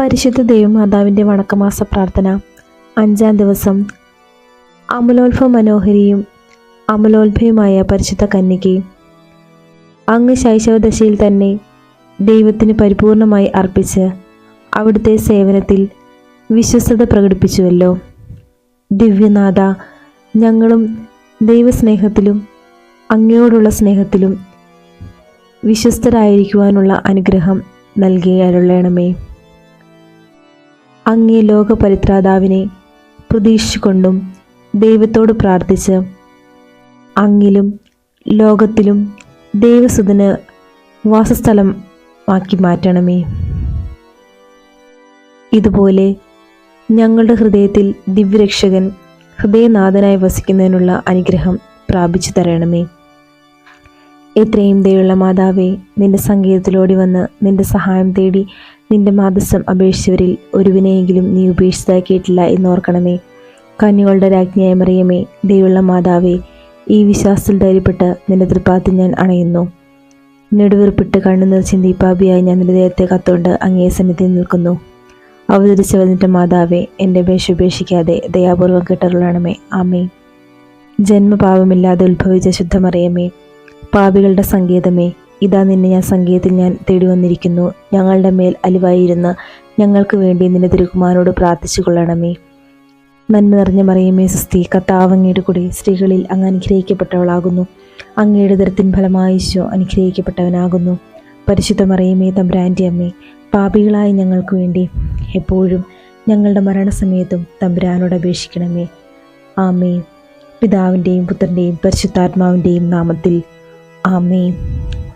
പരിശുദ്ധ ദേവമാതാവിന്റെ വണക്കമാസ പ്രാർത്ഥന. അഞ്ചാം ദിവസം അമലോത്ഭ മനോഹരിയും അമലോത്ഭയുമായ പരിശുദ്ധ കന്യകെ അങ്ങ് ശൈശവദശയിൽ തന്നെ ദൈവത്തിന് പരിപൂർണമായി അർപ്പിച്ച് അവിടുത്തെ സേവനത്തിൽ വിശ്വസ്തത പ്രകടിപ്പിച്ചുവല്ലോ. ദിവ്യനാഥ ഞങ്ങളും ദൈവസ്നേഹത്തിലും അങ്ങയോടുള്ള സ്നേഹത്തിലും വിശ്വസ്തരായിരിക്കുവാനുള്ള അനുഗ്രഹം നൽകിയാലുള്ളണമേ അങ്ങേ ലോകപരിത്രാതാവിനെ പ്രതീക്ഷിച്ചുകൊണ്ടും ദൈവത്തോട് പ്രാർത്ഥിച്ച് അങ്ങിലും ലോകത്തിലും ദൈവസുതന് വാസസ്ഥലമാക്കി മാറ്റണമേ. ഇതുപോലെ ഞങ്ങളുടെ ഹൃദയത്തിൽ ദിവ്യരക്ഷകൻ ഹൃദയനാഥനായി വസിക്കുന്നതിനുള്ള അനുഗ്രഹം പ്രാപിച്ചു തരണമേ. എത്രയും ദയുള്ള മാതാവേ നിന്റെ സംഗീതത്തിലോടി വന്ന് നിന്റെ സഹായം തേടി നിന്റെ മാതസം അപേക്ഷിച്ചവരിൽ ഒരുവിനെയെങ്കിലും നീ ഉപേക്ഷിച്ചതാക്കിയിട്ടില്ല എന്നോർക്കണമേ. കന്യകളുടെ രാജ്ഞിയായ മറിയമേ ദൈവമുള്ള മാതാവേ ഈ വിശ്വാസത്തിൽ ധൈര്യപ്പെട്ട് നിന്റെ തൃപ്പാത്തിൽ ഞാൻ അണയുന്നു. നെടുവീർപ്പിട്ട് കണ്ണുനീർ ചിന്തി പാപിയായി ഞാൻ നിന്റെ ദേഹത്തെ കത്തുകൊണ്ട് അങ്ങേ സന്നിധിയിൽ നിൽക്കുന്നു. അവതരിച്ച വന്നിട്ട് മാതാവേ എന്റെ അപേക്ഷ ഉപേക്ഷിക്കാതെ ദയാപൂർവം കെട്ടറുള്ളണമേ ആമേ ജന്മപാപമില്ലാതെ ഉത്ഭവിച്ച ശുദ്ധമറിയമേ പാപികളുടെ സങ്കേതമേ ഇതാ നിന്നെ ഞാൻ സംഗീതത്തിൽ ഞാൻ തേടി വന്നിരിക്കുന്നു. ഞങ്ങളുടെ മേൽ അലിവായിരുന്ന് ഞങ്ങൾക്ക് വേണ്ടി നിന്റെ തിരുകുമാരോട് പ്രാർത്ഥിച്ചു കൊള്ളണമേ. നന്മ നിറഞ്ഞ മറിയമേ സുസ്തി കത്താവങ്ങയുടെ കൂടെ സ്ത്രീകളിൽ അങ്ങ് അനുഗ്രഹിക്കപ്പെട്ടവളാകുന്നു. അങ്ങയുടെ ദരത്തിൻ ഫലമായി ഈശോ അനുഗ്രഹിക്കപ്പെട്ടവനാകുന്നു. പരിശുദ്ധ മറിയമേ തമ്പുരാന്റെ അമ്മേ പാപികളായ ഞങ്ങൾക്ക് വേണ്ടി എപ്പോഴും ഞങ്ങളുടെ മരണസമയത്തും തമ്പുരാനോട് അപേക്ഷിക്കണമേ. ആമേ പിതാവിന്റെയും പുത്രന്റെയും പരിശുദ്ധാത്മാവിന്റെയും നാമത്തിൽ ആമേ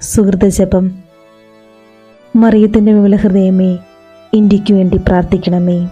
സുഹൃത ജപം. മറിയത്തിന്റെ വിമല ഹൃദയമേ ഇന്ത്യയ്ക്ക് വേണ്ടി പ്രാർത്ഥിക്കണമേ.